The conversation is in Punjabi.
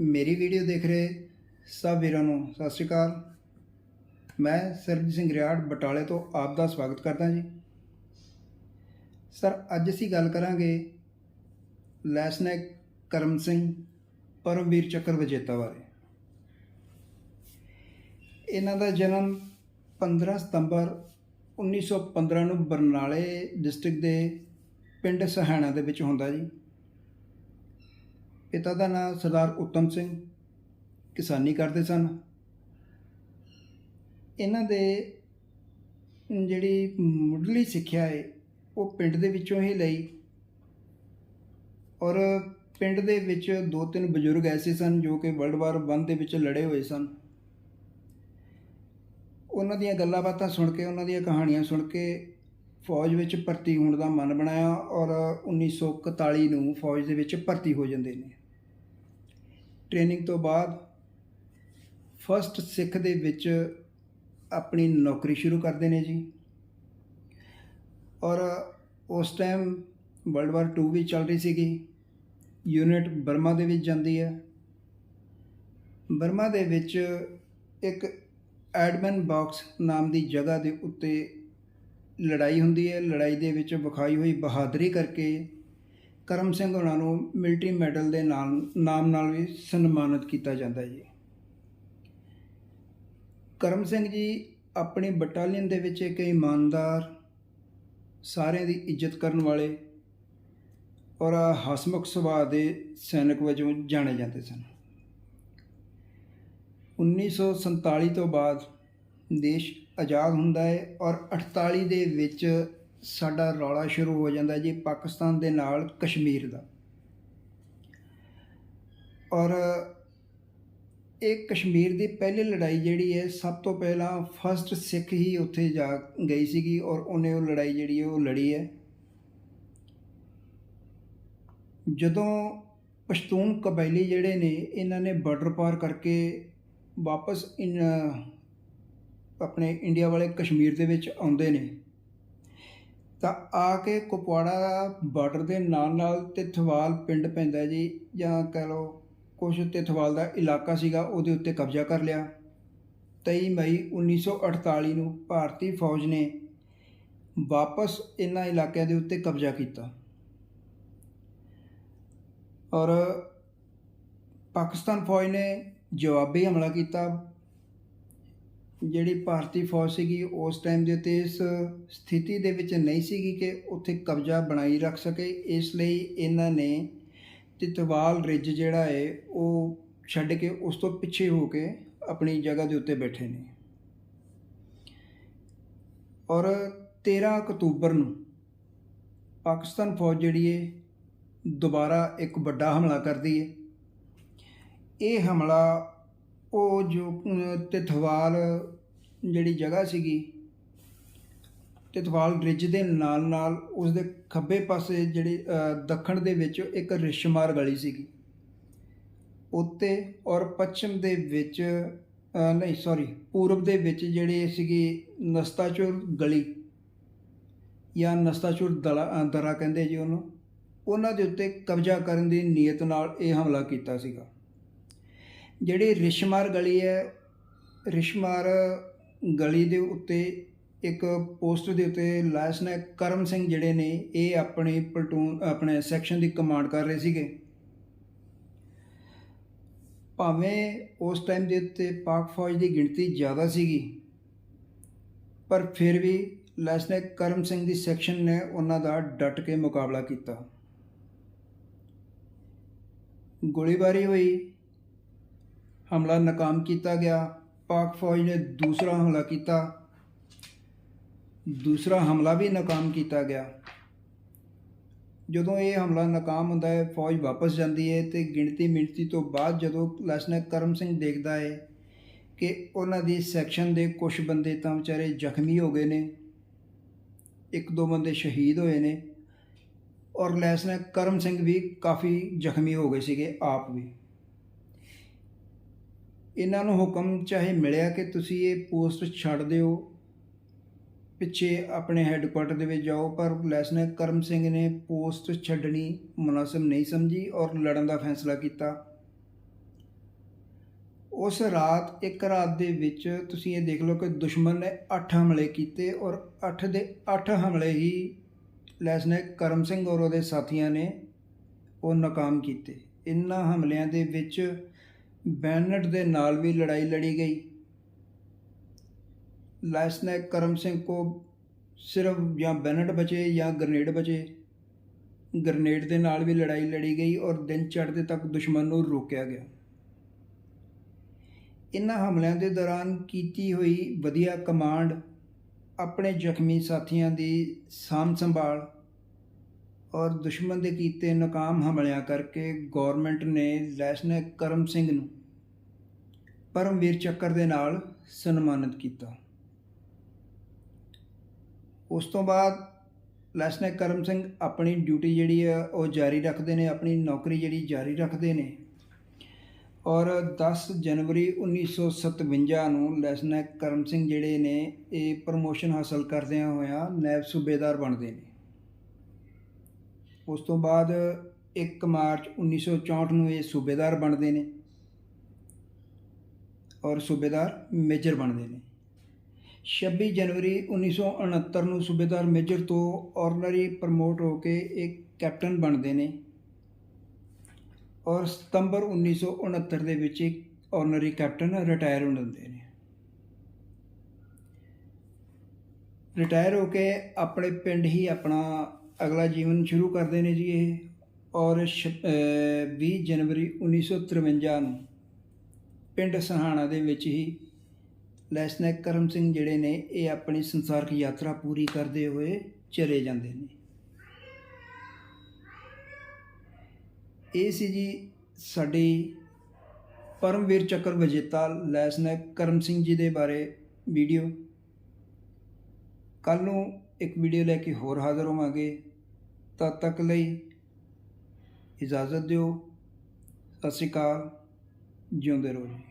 ਮੇਰੀ ਵੀਡੀਓ ਦੇਖ ਰਹੇ ਸਭ ਵੀਰਾਂ ਨੂੰ ਸਤਿ ਸ਼੍ਰੀ ਅਕਾਲ। ਮੈਂ ਸਰਬਜੀਤ ਸਿੰਘ ਰਿਆੜ ਬਟਾਲੇ ਤੋਂ ਆਪ ਦਾ ਸਵਾਗਤ ਕਰਦਾ ਜੀ। ਸਰ, ਅੱਜ ਅਸੀਂ ਗੱਲ ਕਰਾਂਗੇ ਲੈਸਨੈਕ ਕਰਮ ਸਿੰਘ, ਪਰਮਵੀਰ ਚੱਕਰ ਵਿਜੇਤਾ ਬਾਰੇ। ਇਹਨਾਂ ਦਾ ਜਨਮ 15 ਸਤੰਬਰ 1915 ਨੂੰ ਬਰਨਾਲੇ ਡਿਸਟ੍ਰਿਕਟ ਦੇ ਪਿੰਡ ਸਹਾਣਾ ਦੇ ਵਿੱਚ ਹੁੰਦਾ ਜੀ। ਪਿਤਾ ਦਾ ਨਾਮ ਸਰਦਾਰ ਉੱਤਮ ਸਿੰਘ, ਕਿਸਾਨੀ ਕਰਦੇ ਸਨ। ਇਹਨਾਂ ਦੇ ਜਿਹੜੀ ਮੁੱਢਲੀ ਸਿੱਖਿਆ ਹੈ ਉਹ ਪਿੰਡ ਦੇ ਵਿੱਚੋਂ ਹੀ ਲਈ ਔਰ ਪਿੰਡ ਦੇ ਵਿੱਚ ਦੋ ਤਿੰਨ ਬਜ਼ੁਰਗ ਐਸੇ ਸਨ ਜੋ ਕਿ ਵਰਲਡ ਵਾਰ 1 ਦੇ ਵਿੱਚ ਲੜੇ ਹੋਏ ਸਨ। ਉਹਨਾਂ ਦੀਆਂ ਗੱਲਾਂ ਬਾਤਾਂ ਸੁਣ ਕੇ, ਉਹਨਾਂ ਦੀਆਂ ਕਹਾਣੀਆਂ ਸੁਣ ਕੇ ਫੌਜ ਵਿੱਚ ਭਰਤੀ ਹੋਣ ਦਾ ਮਨ ਬਣਾਇਆ ਔਰ 1941 ਨੂੰ ਫੌਜ ਦੇ ਵਿੱਚ ਭਰਤੀ ਹੋ ਜਾਂਦੇ ਨੇ। ਟ੍ਰੇਨਿੰਗ ਤੋਂ ਬਾਅਦ ਫਸਟ ਸਿੱਖ ਦੇ ਵਿੱਚ ਆਪਣੀ ਨੌਕਰੀ ਸ਼ੁਰੂ ਕਰਦੇ ਨੇ ਜੀ। ਔਰ ਉਸ ਟਾਈਮ ਵਰਲਡ ਵਾਰ 2 ਵੀ ਚੱਲ ਰਹੀ ਸੀਗੀ। ਯੂਨਿਟ ਬਰਮਾ ਦੇ ਵਿੱਚ ਜਾਂਦੀ ਹੈ। ਬਰਮਾ ਦੇ ਵਿੱਚ ਇੱਕ ਐਡਮਨ ਬਾਕਸ ਨਾਮ ਦੀ ਜਗ੍ਹਾ ਦੇ ਉੱਤੇ ਲੜਾਈ ਹੁੰਦੀ ਹੈ। ਲੜਾਈ ਦੇ ਵਿੱਚ ਵਿਖਾਈ ਹੋਈ ਬਹਾਦਰੀ ਕਰਕੇ ਕਰਮ ਸਿੰਘ ਉਹਨਾਂ ਨੂੰ ਮਿਲਟਰੀ ਮੈਡਲ ਦੇ ਨਾਲ, ਨਾਮ ਨਾਲ ਵੀ ਸਨਮਾਨਿਤ ਕੀਤਾ ਜਾਂਦਾ ਹੈ ਜੀ। ਕਰਮ ਸਿੰਘ ਜੀ ਆਪਣੀ ਬਟਾਲੀਅਨ ਦੇ ਵਿੱਚ ਇੱਕ ਇਮਾਨਦਾਰ, ਸਾਰਿਆਂ ਦੀ ਇੱਜ਼ਤ ਕਰਨ ਵਾਲੇ ਔਰ ਹਸਮੁਖ ਸੁਭਾਅ ਦੇ ਸੈਨਿਕ ਵਜੋਂ ਜਾਣੇ ਜਾਂਦੇ ਸਨ। 1947 ਤੋਂ ਬਾਅਦ ਦੇਸ਼ ਆਜ਼ਾਦ ਹੁੰਦਾ ਹੈ ਔਰ 48 ਦੇ ਵਿੱਚ ਸਾਡਾ ਰੌਲਾ ਸ਼ੁਰੂ ਹੋ ਜਾਂਦਾ ਜੀ ਪਾਕਿਸਤਾਨ ਦੇ ਨਾਲ ਕਸ਼ਮੀਰ ਦਾ। ਔਰ ਇਹ ਕਸ਼ਮੀਰ ਦੀ ਪਹਿਲੀ ਲੜਾਈ ਜਿਹੜੀ ਹੈ, ਸਭ ਤੋਂ ਪਹਿਲਾਂ ਫਸਟ ਸਿੱਖ ਹੀ ਉੱਥੇ ਜਾ ਗਈ ਸੀਗੀ ਔਰ ਉਹਨੇ ਉਹ ਲੜਾਈ ਜਿਹੜੀ ਹੈ, ਉਹ ਲੜੀ ਹੈ। ਜਦੋਂ ਪਸ਼ਤੂਨ ਕਬਾਇਲੀ ਜਿਹੜੇ ਨੇ, ਇਹਨਾਂ ਨੇ ਬਾਰਡਰ ਪਾਰ ਕਰਕੇ ਵਾਪਸ ਆਪਣੇ ਇੰਡੀਆ ਵਾਲੇ ਕਸ਼ਮੀਰ ਦੇ ਵਿੱਚ ਆਉਂਦੇ ਨੇ ਤਾਂ ਆ ਕੇ ਕੁਪਵਾੜਾ ਬਾਰਡਰ ਦੇ ਨਾਲ ਨਾਲ ਤਿਥਵਾਲ ਪਿੰਡ ਪੈਂਦਾ ਜੀ, ਜਾਂ ਕਹ ਲਓ ਕੁਝ ਤਿਥਵਾਲ ਦਾ ਇਲਾਕਾ ਸੀਗਾ, ਉਹਦੇ ਉੱਤੇ ਕਬਜ਼ਾ ਕਰ ਲਿਆ। 23 ਮਈ 1948 ਨੂੰ ਭਾਰਤੀ ਫੌਜ ਨੇ ਵਾਪਸ ਇਹਨਾਂ ਇਲਾਕਿਆਂ ਦੇ ਉੱਤੇ ਕਬਜ਼ਾ ਕੀਤਾ। ਔਰ ਪਾਕਿਸਤਾਨ ਫੌਜ ਨੇ ਜਵਾਬੀ ਹਮਲਾ ਕੀਤਾ। ਜਿਹੜੀ ਭਾਰਤੀ ਫੌਜ ਸੀਗੀ, ਉਸ ਟਾਈਮ ਦੇ ਉੱਤੇ ਇਸ ਸਥਿਤੀ ਦੇ ਵਿੱਚ ਨਹੀਂ ਸੀਗੀ ਕਿ ਉੱਥੇ ਕਬਜ਼ਾ ਬਣਾਈ ਰੱਖ ਸਕੇ। ਇਸ ਲਈ ਇਹਨਾਂ ਨੇ ਤਿਤਵਾਲ ਰਿਜ ਜਿਹੜਾ ਹੈ ਉਹ ਛੱਡ ਕੇ ਉਸ ਤੋਂ ਪਿੱਛੇ ਹੋ ਕੇ ਆਪਣੀ ਜਗ੍ਹਾ ਦੇ ਉੱਤੇ ਬੈਠੇ ਨੇ। ਔਰ 13 ਅਕਤੂਬਰ ਨੂੰ ਪਾਕਿਸਤਾਨ ਫੌਜ ਜਿਹੜੀ ਹੈ ਦੁਬਾਰਾ ਇੱਕ ਵੱਡਾ ਹਮਲਾ ਕਰਦੀ ਹੈ ਇਹ ਹਮਲਾ ਉਹ ਜੋ ਤਿਥਵਾਲ ਜਿਹੜੀ ਜਗ੍ਹਾ ਸੀਗੀ, ਤਿਥਵਾਲ ਬ੍ਰਿਜ ਦੇ ਨਾਲ ਨਾਲ ਉਸ ਦੇ ਖੱਬੇ ਪਾਸੇ ਜਿਹੜੀ ਦੱਖਣ ਦੇ ਵਿੱਚ ਇੱਕ ਰਿਸ਼ਮਾਰ ਗਲੀ ਸੀਗੀ। ਉੱਤੇ ਔਰ ਪੱਛਮ ਦੇ ਵਿੱਚ ਨਹੀਂ ਸੌਰੀ ਪੂਰਬ ਦੇ ਵਿੱਚ ਜਿਹੜੀ ਸੀਗੀ ਨਸਤਾਚੁਰ ਗਲੀ, ਜਾਂ ਨਸਤਾਚੁਰ ਦਲਾ ਦਰਾ ਕਹਿੰਦੇ ਜੀ ਉਹਨੂੰ, ਉਹਨਾਂ ਦੇ ਉੱਤੇ ਕਬਜ਼ਾ ਕਰਨ ਦੀ ਨੀਅਤ ਨਾਲ ਇਹ ਹਮਲਾ ਕੀਤਾ ਸੀਗਾ। ਜਿਹੜੀ ਰਿਸ਼ਮਾਰ ਗਲੀ ਹੈ, ਰਿਸ਼ਮਾਰ ਗਲੀ ਦੇ ਉੱਤੇ ਇੱਕ ਪੋਸਟ ਦੇ ਉੱਤੇ ਲੈਸਨੈਕ ਕਰਮ ਸਿੰਘ ਜਿਹੜੇ ਨੇ, ਇਹ ਆਪਣੀ ਪਲਟੂਨ, ਆਪਣੇ ਸੈਕਸ਼ਨ ਦੀ ਕਮਾਂਡ ਕਰ ਰਹੇ ਸੀਗੇ। ਭਾਵੇਂ ਉਸ ਟਾਈਮ ਦੇ ਉੱਤੇ ਪਾਕ ਫੌਜ ਦੀ ਗਿਣਤੀ ਜ਼ਿਆਦਾ ਸੀਗੀ, ਪਰ ਫਿਰ ਵੀ ਲੈਸਨੈਕ ਕਰਮ ਸਿੰਘ ਦੀ ਸੈਕਸ਼ਨ ਨੇ ਉਹਨਾਂ ਦਾ ਡਟ ਕੇ ਮੁਕਾਬਲਾ ਕੀਤਾ। ਗੋਲੀਬਾਰੀ ਹੋਈ ਹਮਲਾ ਨਾਕਾਮ ਕੀਤਾ ਗਿਆ। ਪਾਕ ਫੌਜ ਨੇ ਦੂਸਰਾ ਹਮਲਾ ਕੀਤਾ। ਦੂਸਰਾ ਹਮਲਾ ਵੀ ਨਾਕਾਮ ਕੀਤਾ ਗਿਆ। ਜਦੋਂ ਇਹ ਹਮਲਾ ਨਾਕਾਮ ਹੁੰਦਾ ਹੈ, ਫੌਜ ਵਾਪਸ ਜਾਂਦੀ ਹੈ ਤੇ ਗਿਣਤੀ ਮਿੰਟੀ ਤੋਂ ਬਾਅਦ ਜਦੋਂ ਲੈਸਨੈਕ ਕਰਮ ਸਿੰਘ ਦੇਖਦਾ ਹੈ ਕਿ ਉਹਨਾਂ ਦੀ ਸੈਕਸ਼ਨ ਦੇ ਕੁਝ ਬੰਦੇ ਤਾਂ ਵਿਚਾਰੇ ਜ਼ਖਮੀ ਹੋ ਗਏ ਨੇ, ਇੱਕ ਦੋ ਬੰਦੇ ਸ਼ਹੀਦ ਹੋਏ ਨੇ ਔਰ ਲੈਸਨੈਕ ਕਰਮ ਸਿੰਘ ਵੀ ਕਾਫੀ ਜ਼ਖਮੀ ਹੋ ਗਏ ਸੀਗੇ, ਆਪ ਵੀ। ਇਹਨਾਂ ਨੂੰ ਹੁਕਮ ਚਾਹੇ ਮਿਲਿਆ ਕਿ ਤੁਸੀਂ ਇਹ ਪੋਸਟ ਛੱਡ ਦਿਓ, ਪਿੱਛੇ ਆਪਣੇ ਹੈੱਡਕੁਆਟਰ ਦੇ ਵਿੱਚ ਜਾਓ, ਪਰ ਲੈਸਨੈਕ ਕਰਮ ਸਿੰਘ ਨੇ ਪੋਸਟ ਛੱਡਣੀ ਮੁਨਾਸਬ ਨਹੀਂ ਸਮਝੀ ਔਰ ਲੜਨ ਦਾ ਫੈਸਲਾ ਕੀਤਾ। ਉਸ ਰਾਤ ਇੱਕ ਰਾਤ ਦੇ ਵਿੱਚ ਤੁਸੀਂ ਇਹ ਦੇਖ ਲਓ ਕਿ ਦੁਸ਼ਮਣ ਨੇ 8 ਹਮਲੇ ਕੀਤੇ ਔਰ 8 ਦੇ 8 ਹਮਲੇ ਹੀ ਲੈਸਨੈਕ ਕਰਮ ਸਿੰਘ ਔਰ ਉਹਦੇ ਸਾਥੀਆਂ ਨੇ ਉਹ ਨਾਕਾਮ ਕੀਤੇ। ਇਨ੍ਹਾਂ ਹਮਲਿਆਂ ਦੇ ਵਿੱਚ ਬੈਨਟ ਦੇ ਨਾਲ ਵੀ ਲੜਾਈ ਲੜੀ ਗਈ। ਲੈਸਨੈਕ ਕਰਮ ਸਿੰਘ ਕੋ ਸਿਰਫ ਜਾਂ ਬੈਨਟ ਬਚੇ ਜਾਂ ਗ੍ਰਨੇਡ ਬਚੇ। ਗ੍ਰਨੇਡ ਦੇ ਨਾਲ ਵੀ ਲੜਾਈ ਲੜੀ ਗਈ ਔਰ ਦਿਨ ਚੜ੍ਹਦੇ ਤੱਕ ਦੁਸ਼ਮਣ ਨੂੰ ਰੋਕਿਆ ਗਿਆ। ਇਨ੍ਹਾਂ ਹਮਲਿਆਂ ਦੇ ਦੌਰਾਨ ਕੀਤੀ ਹੋਈ ਵਧੀਆ ਕਮਾਂਡ, ਆਪਣੇ ਜ਼ਖਮੀ ਸਾਥੀਆਂ ਦੀ ਸਾਂਭ ਸੰਭਾਲ ਔਰ ਦੁਸ਼ਮਣ ਦੇ ਕੀਤੇ ਨਾਕਾਮ ਹਮਲਿਆਂ ਕਰਕੇ ਗਵਰਨਮੈਂਟ ਨੇ ਲੈਸਨੈਕ ਕਰਮ ਸਿੰਘ ਨੂੰ ਪਰਮਵੀਰ ਚੱਕਰ ਦੇ ਨਾਲ ਸਨਮਾਨਿਤ ਕੀਤਾ। ਉਸ ਤੋਂ ਬਾਅਦ ਲੈਸਨੈਕ ਕਰਮ ਸਿੰਘ ਆਪਣੀ ਡਿਊਟੀ ਜਿਹੜੀ ਆ, ਉਹ ਜਾਰੀ ਰੱਖਦੇ ਨੇ, ਆਪਣੀ ਨੌਕਰੀ ਜਿਹੜੀ ਜਾਰੀ ਰੱਖਦੇ ਨੇ। ਔਰ 10 ਜਨਵਰੀ 1957 ਨੂੰ ਲੈਸਨੈਕ ਕਰਮ ਸਿੰਘ ਜਿਹੜੇ ਨੇ, ਇਹ ਪ੍ਰਮੋਸ਼ਨ ਹਾਸਲ ਕਰਦਿਆਂ ਹੋਇਆ ਨੈਬ ਸੂਬੇਦਾਰ ਬਣਦੇ ਨੇ। ਉਸ ਤੋਂ ਬਾਅਦ 1 ਮਾਰਚ 1964 ਨੂੰ ਇਹ ਸੂਬੇਦਾਰ ਬਣਦੇ ਨੇ ਔਰ ਸੂਬੇਦਾਰ ਮੇਜਰ ਬਣਦੇ ਨੇ। 26 ਜਨਵਰੀ 1969 ਨੂੰ ਸੂਬੇਦਾਰ ਮੇਜਰ ਤੋਂ ਆਰਨਰੀ ਪ੍ਰਮੋਟ ਹੋ ਕੇ ਇਹ ਕੈਪਟਨ ਬਣਦੇ ਨੇ ਔਰ ਸਤੰਬਰ 1969 ਦੇ ਵਿੱਚ ਇੱਕ ਆਰਨਰੀ ਕੈਪਟਨ ਰਿਟਾਇਰ ਹੋ ਜਾਂਦੇ ਨੇ। ਰਿਟਾਇਰ ਹੋ ਕੇ ਆਪਣੇ ਪਿੰਡ ਹੀ ਆਪਣਾ ਅਗਲਾ ਜੀਵਨ ਸ਼ੁਰੂ ਕਰਦੇ ਨੇ ਜੀ ਇਹ ਔਰ 20 ਜਨਵਰੀ 1953 ਨੂੰ ਪਿੰਡ ਸਹਾਣਾ ਦੇ ਵਿੱਚ ਹੀ ਲੈਸਨੈਕ ਕਰਮ ਸਿੰਘ ਜਿਹੜੇ ਨੇ ਇਹ ਆਪਣੀ ਸੰਸਾਰਕ ਯਾਤਰਾ ਪੂਰੀ ਕਰਦੇ ਹੋਏ ਚਲੇ ਜਾਂਦੇ ਨੇ। ਇਹ ਸੀ ਜੀ ਸਾਡੀ ਪਰਮਵੀਰ ਚੱਕਰ ਵਿਜੇਤਾ ਲੈਸਨੈਕ ਕਰਮ ਸਿੰਘ ਜੀ ਦੇ ਬਾਰੇ ਵੀਡੀਓ। ਕੱਲ ਨੂੰ ਇੱਕ ਵੀਡੀਓ ਲੈ ਕੇ ਹੋਰ ਹਾਜ਼ਰ ਹੋਵਾਂਗੇ। ਤਦ ਤੱਕ ਲਈ। ਇਜਾਜ਼ਤ ਦਿਓ। ਸਤਿ ਸ਼੍ਰੀ ਅਕਾਲ। ਜਿਉਂਦੇ ਰਹੋ ਜੀ।